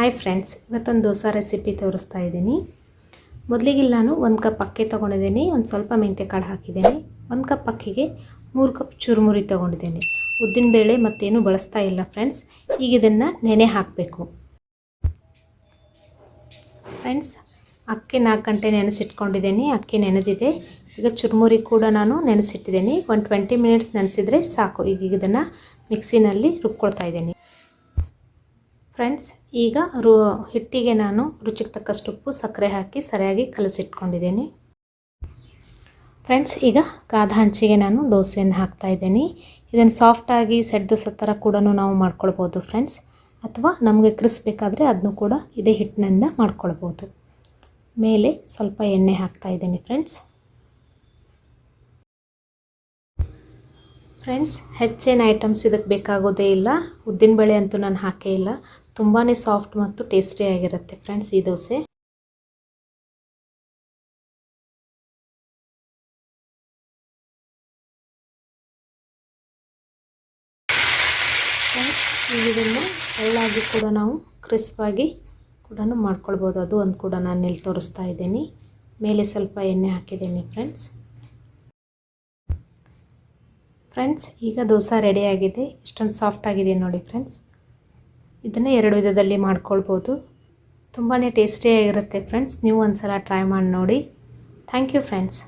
Hi friends ಇವತ್ತೊಂದು dosa recipe ತೋರಿಸ್ತಾ ಇದ್ದೀನಿ. ಮೊದಲಿಗೆ ನಾನು ಒಂದು ಕಪ್ ಅಕ್ಕಿ ತೊಗೊಂಡಿದ್ದೀನಿ, ಒಂದು ಸ್ವಲ್ಪ ಮೆಂತ್ಯ ಕಾಳು ಹಾಕಿದ್ದೀನಿ. ಒಂದು ಕಪ್ ಅಕ್ಕಿಗೆ ಮೂರು ಕಪ್ ಚುರುಮುರಿ ತೊಗೊಂಡಿದ್ದೀನಿ. ಉದ್ದಿನಬೇಳೆ ಮತ್ತೇನು ಬಳಸ್ತಾ ಇಲ್ಲ ಫ್ರೆಂಡ್ಸ್ ಈಗ ಇದನ್ನು ನೆನೆ ಹಾಕಬೇಕು. ಫ್ರೆಂಡ್ಸ್ ಅಕ್ಕಿ ನಾಲ್ಕು ಗಂಟೆ ನೆನೆಸಿಟ್ಕೊಂಡಿದ್ದೀನಿ, ಅಕ್ಕಿ ನೆನೆದಿದೆ. ಈಗ ಚುರುಮುರಿ ಕೂಡ ನಾನು ನೆನೆಸಿಟ್ಟಿದ್ದೀನಿ. ಒಂದು ಟ್ವೆಂಟಿ ಮಿನಿಟ್ಸ್ ನೆನೆಸಿದರೆ ಸಾಕು. ಈಗ ಇದನ್ನು ಮಿಕ್ಸಿನಲ್ಲಿ ರುಬ್ಕೊಳ್ತಾ ಇದ್ದೀನಿ. ಫ್ರೆಂಡ್ಸ್ ಈಗ ರು, ಹಿಟ್ಟಿಗೆ ನಾನು ರುಚಿಗೆ ತಕ್ಕಷ್ಟು ಉಪ್ಪು, ಸಕ್ಕರೆ ಹಾಕಿ ಸರಿಯಾಗಿ ಕಲಸಿಟ್ಕೊಂಡಿದ್ದೀನಿ. ಫ್ರೆಂಡ್ಸ್ ಈಗ ಕಾದ ಹಂಚಿಗೆ ನಾನು ದೋಸೆಯನ್ನು ಹಾಕ್ತಾ ಇದ್ದೀನಿ. ಇದನ್ನು ಸಾಫ್ಟಾಗಿ ಸೆಡ್ ದೋಸೆ ಥರ ಕೂಡ ನಾವು ಮಾಡ್ಕೊಳ್ಬೋದು ಫ್ರೆಂಡ್ಸ್ ಅಥವಾ ನಮಗೆ ಕ್ರಿಸ್ ಬೇಕಾದರೆ ಅದನ್ನು ಕೂಡ ಇದೇ ಹಿಟ್ಟಿನಿಂದ ಮಾಡ್ಕೊಳ್ಬೋದು. ಮೇಲೆ ಸ್ವಲ್ಪ ಎಣ್ಣೆ ಹಾಕ್ತಾ ಇದ್ದೀನಿ ಫ್ರೆಂಡ್ಸ್ ಫ್ರೆಂಡ್ಸ್ ಹೆಚ್ಚೇನು ಐಟಮ್ಸ್ ಇದಕ್ಕೆ ಬೇಕಾಗೋದೇ ಇಲ್ಲ. ಉದ್ದಿನಬೇಳೆ ಅಂತೂ ನಾನು ಹಾಕೇ ಇಲ್ಲ. ತುಂಬಾ ಸಾಫ್ಟ್ ಮತ್ತು ಟೇಸ್ಟಿಯಾಗಿರುತ್ತೆ ಫ್ರೆಂಡ್ಸ್ ಈ ದೋಸೆ. ಇದನ್ನು ಒಳ್ಳಾಗಿ ಕೂಡ ನಾವು ಕ್ರಿಸ್ಪಾಗಿ ಕೂಡ ಮಾಡ್ಕೊಳ್ಬೋದು. ಅದು ಒಂದು ಕೂಡ ನಾನು ಇಲ್ಲಿ ತೋರಿಸ್ತಾ ಇದ್ದೀನಿ. ಮೇಲೆ ಸ್ವಲ್ಪ ಎಣ್ಣೆ ಹಾಕಿದ್ದೀನಿ ಫ್ರೆಂಡ್ಸ್ ಫ್ರೆಂಡ್ಸ್, ಈಗ ದೋಸೆ ರೆಡಿಯಾಗಿದೆ ಇಷ್ಟೊಂದು ಸಾಫ್ಟ್ ಆಗಿದೆ ನೋಡಿ ಫ್ರೆಂಡ್ಸ್. ಇದನ್ನು ಎರಡು ವಿಧದಲ್ಲಿ ಮಾಡ್ಕೊಳ್ಬೋದು. ತುಂಬಾ ಟೇಸ್ಟಿಯಾಗಿರುತ್ತೆ ಫ್ರೆಂಡ್ಸ್. ನೀವು ಒಂದು ಸಲ ಟ್ರೈ ಮಾಡಿ ನೋಡಿ. Thank you friends